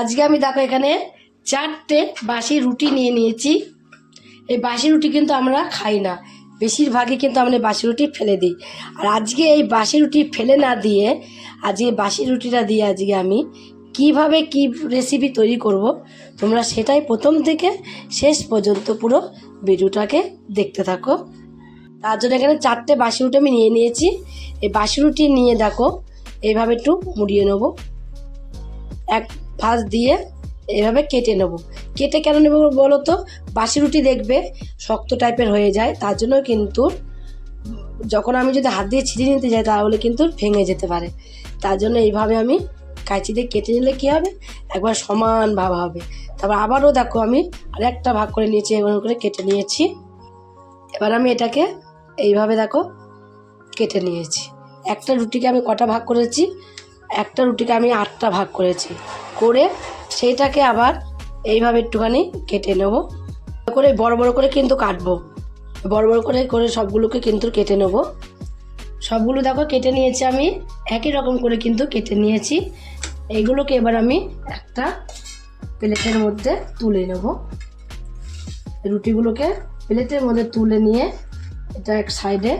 আজকে আমি দেখো এখানে চারটে বাসি রুটি নিয়ে নিয়েছি। এই বাসি রুটি কিন্তু আমরা খাই না। বেশিরভাগই কিন্তু আমরা বাসি রুটি ফেলে দিই। আর আজকে এই বাসি রুটি ফেলে না দিয়ে, আজকে বাসি রুটিটা দিয়ে আজকে আমি কীভাবে কি রেসিপি তৈরি করব, তোমরা সেটাই প্রথম থেকে শেষ পর্যন্ত পুরো ভিডিওটাকে দেখতে থাকো। তার জন্য এখানে চারটে বাসি রুটি আমি নিয়ে নিয়েছি। এই বাসি রুটি নিয়ে দেখো এইভাবে একটু মুড়িয়ে নেব। এক ভাঁজ দিয়ে এভাবে কেটে নেব। কেটে কেন নেব বলো তো বাসি রুটি দেখবে শক্ত টাইপের হয়ে যায়, তার জন্য কিন্তু যখন আমি যদি হাত দিয়ে ছিঁড়ে নিতে যাই তাহলে কিন্তু ভেঙে যেতে পারে। তার জন্য এইভাবে আমি কাঁচি দিয়ে কেটে নিলে কী হবে? একবার সমান ভাব হবে। তারপর আবারও দেখো আমি আরেকটা ভাগ করে নিয়েছি এবার করে কেটে নিয়েছি। এবার আমি এটাকে এইভাবে দেখো কেটে নিয়েছি। একটা রুটিকে আমি কটা ভাগ করেছি? একটা রুটিকে আমি আটটা ভাগ করেছি। করে সেইটাকে আবার এইভাবে একটুখানি কেটে নেব। করে বড় বড় করে কিন্তু কাটবো। বড় বড় করে করে সবগুলোকে কিন্তু কেটে নেব। সবগুলো দেখো কেটে নিয়েছি আমি। একই রকম করে কিন্তু কেটে নিয়েছি। এইগুলোকে এবার আমি একটা প্লেটের মধ্যে তুলে নেব। রুটিগুলোকে প্লেটের মধ্যে তুলে নিয়ে এটা এক সাইডে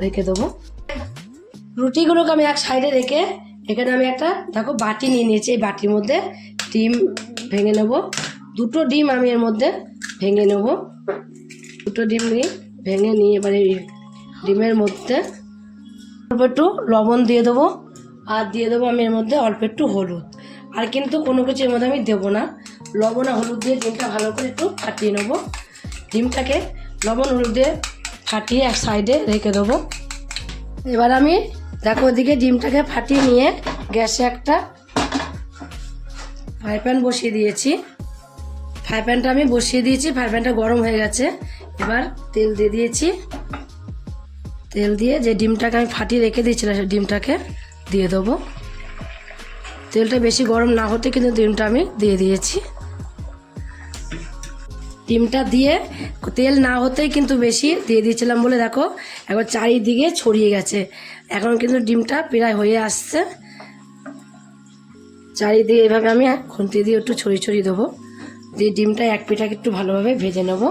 রেখে দেবো। রুটিগুলোকে আমি এক সাইডে রেখে এখানে আমি একটা, দেখো, বাটি নিয়ে নিয়েছি। এই বাটির মধ্যে ডিম ভেঙে নেব। দুটো ডিম আমি এর মধ্যে ভেঙে নেব। দুটো ডিম নিয়ে ভেঙে নিয়ে এবারে ডিমের মধ্যে অল্প একটু লবণ দিয়ে দেবো। আর দিয়ে দেবো আমি এর মধ্যে অল্প একটু হলুদ। আর কিন্তু কোনো কিছু এর মধ্যে আমি দেবো না। লবণ আর হলুদ দিয়ে ডিমটা ভালো করে একটু ফাটিয়ে নেব। ডিমটাকে লবণ হলুদ দিয়ে ফাটিয়ে এক সাইডে রেখে দেবো। এবার আমি দেখো, ওদিকে ডিমটাকে ফাটিয়ে নিয়ে গ্যাসে একটা ফ্রাই প্যান বসিয়ে দিয়েছি। ফ্রাই প্যানটা আমি বসিয়ে দিয়েছি, ফ্রাই প্যানটা গরম হয়ে গেছে। এবার তেল দিয়ে দিয়েছি। তেল দিয়ে যে ডিমটাকে আমি ফাটিয়ে রেখে দিয়েছিলাম সেই ডিমটাকে দিয়ে দেবো। তেলটা বেশি গরম না হতে কিন্তু ডিমটা আমি দিয়ে দিয়েছি। ডিমটা দিয়ে তেল না হতেই কিন্তু বেশি দিয়ে দিয়েছিলাম বলে দেখো। এখন চারিদিকে ছড়িয়ে গেছে। এখন কিন্তু ডিমটা প্রায় হয়ে আসছে। চারিদিকে এভাবে আমি খুন্তি দিয়ে একটু ছড়িয়ে ছড়িয়ে দেবো। দিয়ে ডিমটা এক পিঠাকে একটু ভালোভাবে ভেজে নেব।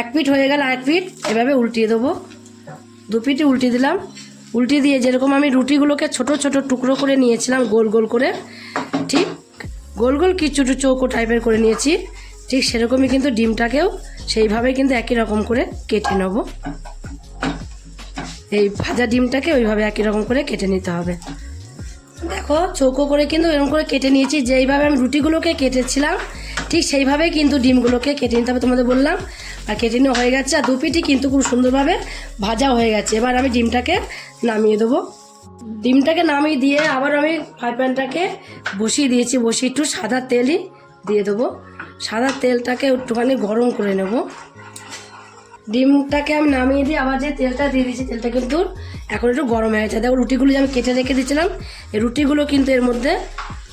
এক পিঠ হয়ে গেল এক পিঠ, এভাবে উল্টিয়ে দেবো। দু পিঠে উল্টিয়ে দিলাম। উল্টিয়ে দিয়ে যেরকম আমি রুটিগুলোকে ছোট ছোট টুকরো করে নিয়েছিলাম গোল গোল করে, ঠিক গোল গোল কিছু চৌকো টাইপের করে নিয়েছি। ঠিক সেরকমই কিন্তু ডিমটাকেও সেইভাবে কিন্তু একই রকম করে কেটে নেব। এই ভাজা ডিমটাকে ওইভাবে একই রকম করে কেটে নিতে হবে। দেখো চৌকো করে কিন্তু এরকম করে কেটে নিয়েছি, যেইভাবে আমি রুটিগুলোকে কেটেছিলাম, ঠিক সেইভাবেই কিন্তু ডিমগুলোকে কেটে নিতে হবে তোমাদের বললাম। আর কেটে নেওয়া হয়ে গেছে, আর দুপিটি কিন্তু খুব সুন্দরভাবে ভাজা হয়ে গেছে। এবার আমি ডিমটাকে নামিয়ে দেবো। ডিমটাকে নামিয়ে দিয়ে আবার আমি ফ্রাই প্যানটাকে বসিয়ে দিয়েছি, বসিয়ে একটু সাদা তেলই দিয়ে দেবো। সাদা তেলটাকে একটুখানি গরম করে নেব। ডিমটাকে আমি নামিয়ে দিয়ে আবার যে তেলটা দিয়ে দিয়েছি, তেলটা কিন্তু এখন একটু গরম হয়ে গেছে। দেখো, রুটিগুলো যে আমি কেটে রেখে দিয়েছিলাম, এই রুটিগুলো কিন্তু এর মধ্যে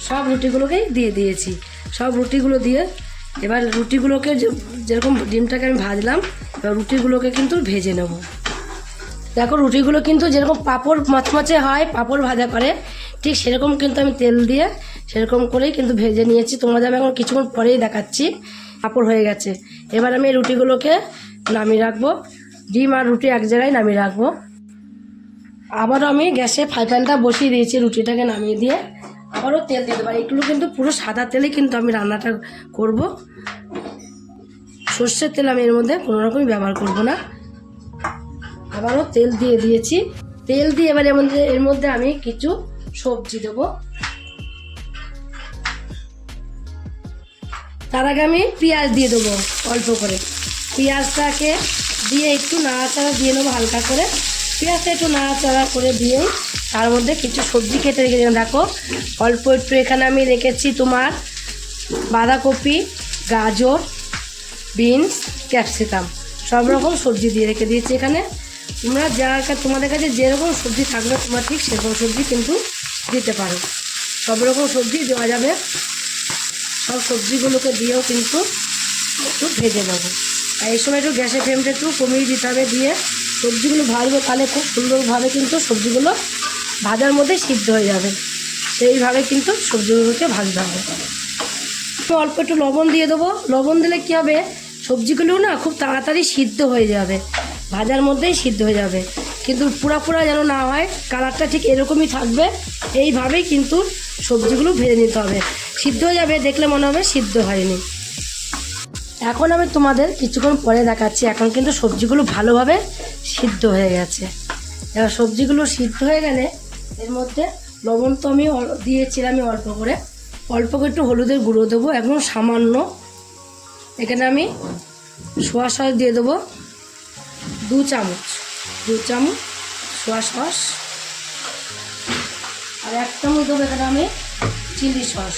সব রুটিগুলোকেই দিয়ে দিয়েছি। সব রুটিগুলো দিয়ে এবার রুটিগুলোকে যেরকম ডিমটাকে আমি ভাজলাম, এবার রুটিগুলোকে কিন্তু ভেজে নেব। দেখো, রুটিগুলো কিন্তু যেরকম পাঁপড় মচমচে হয়, পাঁপড় ভাজা করে, ঠিক সেরকম কিন্তু আমি তেল দিয়ে সেরকম করেই কিন্তু ভেজে নিয়েছি। তোমাদের আমি এখন কিছুক্ষণ পরেই দেখাচ্ছি। পাঁপড় হয়ে গেছে। এবার আমি রুটিগুলোকে নামিয়ে রাখব। ডিম আর রুটি এক জায়গায় নামিয়ে রাখব। আবারও আমি গ্যাসে ফ্রাই প্যানটা বসিয়ে দিয়েছি রুটিটাকে নামিয়ে দিয়ে। আবারও তেল দিতে পারি এগুলো কিন্তু পুরো সাদা তেলে কিন্তু আমি রান্নাটা করব। সর্ষের তেল আমি এর মধ্যে কোনো রকমই ব্যবহার করব না। আবারও তেল দিয়ে দিয়েছি। তেল দিয়ে এবার এর মধ্যে এর মধ্যে আমি কিছু সবজি দেবো। তার আগে আমি পেঁয়াজ দিয়ে দেবো অল্প করে। পেঁয়াজটাকে দিয়ে একটু নাড়াচাড়া দিয়ে নেব হালকা করে। পেঁয়াজটা একটু নাড়াচাড়া করে দিয়েই তার মধ্যে কিছু সবজি কেটে রেখে দিলাম। দেখো, অল্প একটু এখানে আমি রেখেছি তোমার বাঁধাকপি, গাজর, বিনস, ক্যাপসিকাম। সব রকম সবজি দিয়ে রেখে দিয়েছি এখানে। তোমরা যা তোমাদের কাছে যেরকম সবজি থাকবে, তোমরা ঠিক সেরকম সবজি কিন্তু দিতে পারো। সব রকম সবজি দেওয়া যাবে। সব সবজিগুলোকে দিয়েও কিন্তু একটু ভেজে নেব। আর এই সময় একটু গ্যাসের ফ্লেমটা একটু কমিয়ে দিতে হবে দিয়ে সবজিগুলো ভাজবো, তাহলে খুব সুন্দরভাবে কিন্তু সবজিগুলো ভাজার মধ্যে সিদ্ধ হয়ে যাবে। সেইভাবে কিন্তু সবজিগুলোকে ভাজতে হবে। একটু অল্প একটু লবণ দিয়ে দেবো। লবণ দিলে কী হবে? সবজিগুলো না খুব তাড়াতাড়ি সিদ্ধ হয়ে যাবে। ভাজার মধ্যেই সিদ্ধ হয়ে যাবে। কিন্তু পুরা পুরা যেন না হয়, কালারটা ঠিক এরকমই থাকবে। এইভাবেই কিন্তু সবজিগুলো ভেজে নিতে হবে। সিদ্ধ হয়ে যাবে, দেখলে মনে হবে সিদ্ধ হয়নি। এখন আমি তোমাদের কিছুক্ষণ পরে দেখাচ্ছি, এখন কিন্তু সবজিগুলো ভালোভাবে সিদ্ধ হয়ে গেছে। এবার সবজিগুলো সিদ্ধ হয়ে গেলে এর মধ্যে লবণ তো আমি দিয়েছিলাম অল্প করে। অল্প করে একটু হলুদের গুঁড়ো দেবো একদম সামান্য এখানে আমি সোয়া সস দিয়ে দেবো দু চামচ। দু চামচ সোয়া সস। আর এক চামচ দেবো এখানে আমি চিলি সস।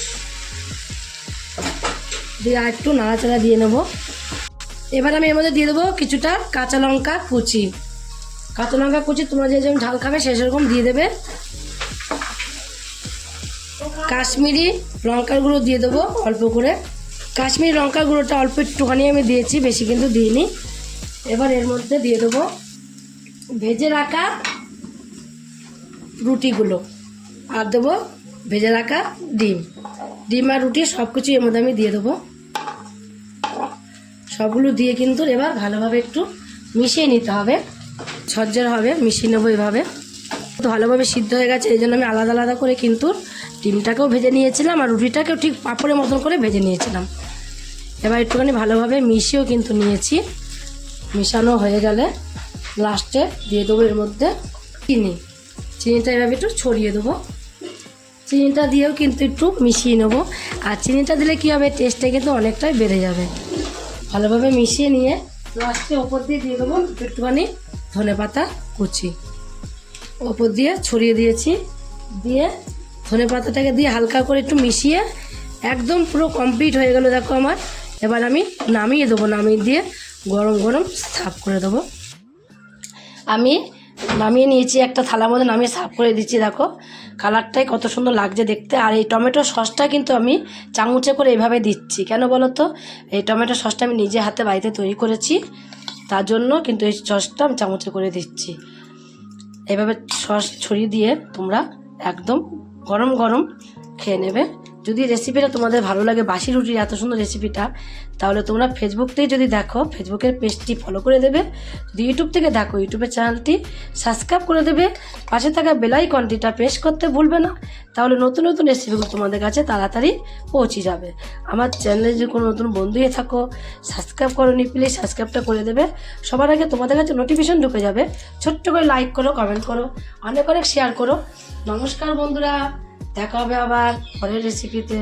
দিয়ে আর একটু নাড়াচাড়া দিয়ে নেব। এবার আমি এর মধ্যে দিয়ে দেবো কিছুটা কাঁচা লঙ্কা কুচি। কাঁচা লঙ্কা কুচি তোমরা যে যেমন ঝাল খাবে সেই সেরকম দিয়ে দেবে। কাশ্মীরি লঙ্কার গুঁড়ো দিয়ে দেবো অল্প করে। কাশ্মীরি লঙ্কার গুঁড়োটা অল্প একটুখানি আমি দিয়েছি, বেশি কিন্তু দিইনি। এবার এর মধ্যে দিয়ে দেবো ভেজে রাখা রুটিগুলো। আর দেবো ভেজে রাখা ডিম। ডিম আর রুটি সব কিছু এর মধ্যে আমি দিয়ে দেবো। সবগুলো দিয়ে কিন্তু এবার ভালোভাবে একটু মিশিয়ে নিতে হবে। ঝরঝর হবে, মিশিয়ে নেব এভাবে। তো ভালোভাবে সিদ্ধ হয়ে গেছে, এই জন্য আমি আলাদা আলাদা করে কিন্তু ডিমটাকেও ভেজে নিয়েছিলাম আর রুটিটাকেও ঠিক পাঁপড়ের মতন করে ভেজে নিয়েছিলাম। এবার একটুখানি ভালোভাবে মিশিয়েও কিন্তু নিয়েছি। মিশানো হয়ে গেলে লাস্টে দিয়ে দেবো এর মধ্যে চিনি। চিনিটা এভাবে একটু ছড়িয়ে দেবো। চিনিটা দিয়েও কিন্তু একটু মিশিয়ে নেব। আর চিনিটা দিলে কী হবে টেস্টটা কিন্তু অনেকটাই বেড়ে যাবে। ভালোভাবে মিশিয়ে নিয়ে লাস্টে ওপর দিয়ে দিয়ে দেবো একটুখানি ধনে পাতা কুচি। ওপর দিয়ে ছড়িয়ে দিয়েছি। দিয়ে ধনে পাতাটাকে দিয়ে হালকা করে একটু মিশিয়ে একদম পুরো কমপ্লিট হয়ে গেল দেখো আমার। এবার আমি নামিয়ে দেবো, নামিয়ে দিয়ে গরম গরম সাফ করে দেবো। আমি নামিয়ে নিয়েছি, একটা থালার মধ্যে নামিয়ে সাফ করে দিচ্ছি, দেখো। কালারটাই কত সুন্দর লাগছে দেখতে। আর এই টমেটো সসটা কিন্তু আমি চামচে করে এভাবে দিচ্ছি। কেন বলো তো এই টমেটো সসটা আমি নিজে হাতে বাড়িতে তৈরি করেছি, তার জন্য কিন্তু এই সসটা আমি চামচে করে দিচ্ছি। এভাবে সস ছড়িয়ে দিয়ে তোমরা একদম গরম গরম খেয়ে নেবে। যদি রেসিপিটা তোমাদের ভালো লাগে, বাসি রুটির এত সুন্দর রেসিপিটা তাহলে তোমরা ফেসবুকতেই যদি দেখো ফেসবুকের পেজটি ফলো করে দেবে। যদি ইউটিউব থেকে দেখো ইউটিউবের চ্যানেলটি সাবস্ক্রাইব করে দেবে। পাশে থাকা বেলাইকনটিটা প্রেস করতে ভুলবে না। তাহলে নতুন নতুন রেসিপিগুলো তোমাদের কাছে তাড়াতাড়ি পৌঁছে যাবে। আমার চ্যানেলে যদি কোনো নতুন বন্ধু হয়ে থাকো সাবস্ক্রাইব করোনি প্লিজ সাবস্ক্রাইবটা করে দেবে। সবার আগে তোমাদের কাছে নোটিফিকেশন ঢুকে যাবে। ছোট্ট করে লাইক করো কমেন্ট করো, অনেক অনেক শেয়ার করো। নমস্কার বন্ধুরা। দেখা হবে আবার পরের রেসিপিতে